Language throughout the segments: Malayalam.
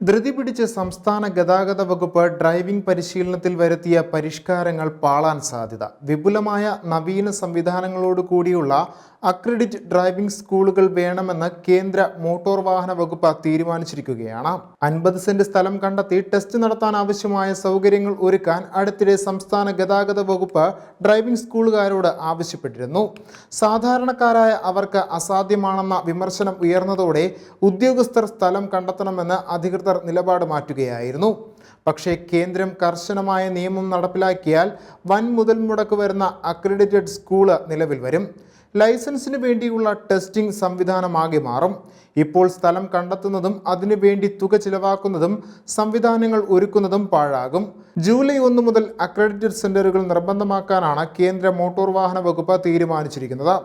ധൃതി പിടിച്ച് സംസ്ഥാന ഗതാഗത വകുപ്പ് ഡ്രൈവിംഗ് പരിശീലനത്തിൽ വരുത്തിയ പരിഷ്കാരങ്ങൾ പാളാൻ സാധ്യത. വിപുലമായ നവീന സംവിധാനങ്ങളോട് കൂടിയുള്ള അക്രഡിറ്റ് ഡ്രൈവിംഗ് സ്കൂളുകൾ വേണമെന്ന് കേന്ദ്ര മോട്ടോർ വാഹന വകുപ്പ് തീരുമാനിച്ചിരിക്കുകയാണ്. അൻപത് സെന്റ് സ്ഥലം കണ്ടെത്തി ടെസ്റ്റ് നടത്താൻ ആവശ്യമായ സൗകര്യങ്ങൾ ഒരുക്കാൻ അടുത്തിടെ സംസ്ഥാന ഗതാഗത വകുപ്പ് ഡ്രൈവിംഗ് സ്കൂളുകാരോട് ആവശ്യപ്പെട്ടിരുന്നു. സാധാരണക്കാരായ അവർക്ക് അസാധ്യമാണെന്ന വിമർശനം ഉയർന്നതോടെ ഉദ്യോഗസ്ഥർ സ്ഥലം കണ്ടെത്തണമെന്ന് അധികൃതർ നിലപാട് മാറ്റുകയായിരുന്നു. പക്ഷേ കേന്ദ്രം കർശനമായ നിയമം നടപ്പിലാക്കിയാൽ വൻ മുതൽ മുടക്ക് വരുന്ന അക്രഡിറ്റഡ് സ്കൂൾ നിലവിൽ വരും. ലൈസൻസിന് വേണ്ടിയുള്ള ടെസ്റ്റിംഗ് സംവിധാനമാകെ മാറും. ഇപ്പോൾ സ്ഥലം കണ്ടെത്തുന്നതും അതിനുവേണ്ടി തുക ചിലവാക്കുന്നതും സംവിധാനങ്ങൾ ഒരുക്കുന്നതും പാഴാകും. ജൂലൈ ഒന്ന് മുതൽ അക്രഡിറ്റഡ് സെന്ററുകൾ നിർബന്ധമാക്കാനാണ് കേന്ദ്ര മോട്ടോർ വാഹന വകുപ്പ് തീരുമാനിച്ചിരിക്കുന്നത്.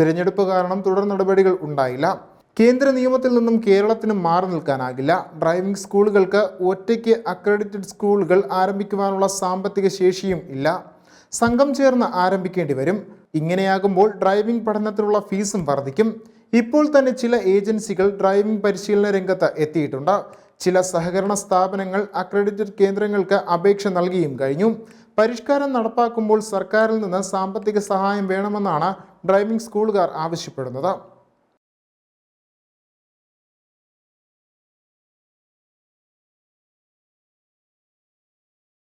തിരഞ്ഞെടുപ്പ് കാരണം തുടർ നടപടികൾ ഉണ്ടായില്ല. കേന്ദ്ര നിയമത്തിൽ നിന്നും കേരളത്തിന് മാറി നിൽക്കാനാകില്ല. ഡ്രൈവിംഗ് സ്കൂളുകൾക്ക് ഒറ്റയ്ക്ക് അക്രഡിറ്റഡ് സ്കൂളുകൾ ആരംഭിക്കുവാനുള്ള സാമ്പത്തിക ശേഷിയും ഇല്ല. സംഘം ചേർന്ന് ആരംഭിക്കേണ്ടി വരും. ഇങ്ങനെയാകുമ്പോൾ ഡ്രൈവിംഗ് പഠനത്തിനുള്ള ഫീസും വർദ്ധിക്കും. ഇപ്പോൾ തന്നെ ചില ഏജൻസികൾ ഡ്രൈവിംഗ് പരിശീലന രംഗത്ത് എത്തിയിട്ടുണ്ട്. ചില സഹകരണ സ്ഥാപനങ്ങൾ അക്രഡിറ്റഡ് കേന്ദ്രങ്ങൾക്ക് അപേക്ഷ നൽകിയും കഴിഞ്ഞു. പരിഷ്കാരം നടപ്പാക്കുമ്പോൾ സർക്കാരിൽ നിന്ന് സാമ്പത്തിക സഹായം വേണമെന്നാണ് ഡ്രൈവിംഗ് സ്കൂളുകാർ ആവശ്യപ്പെടുന്നത്.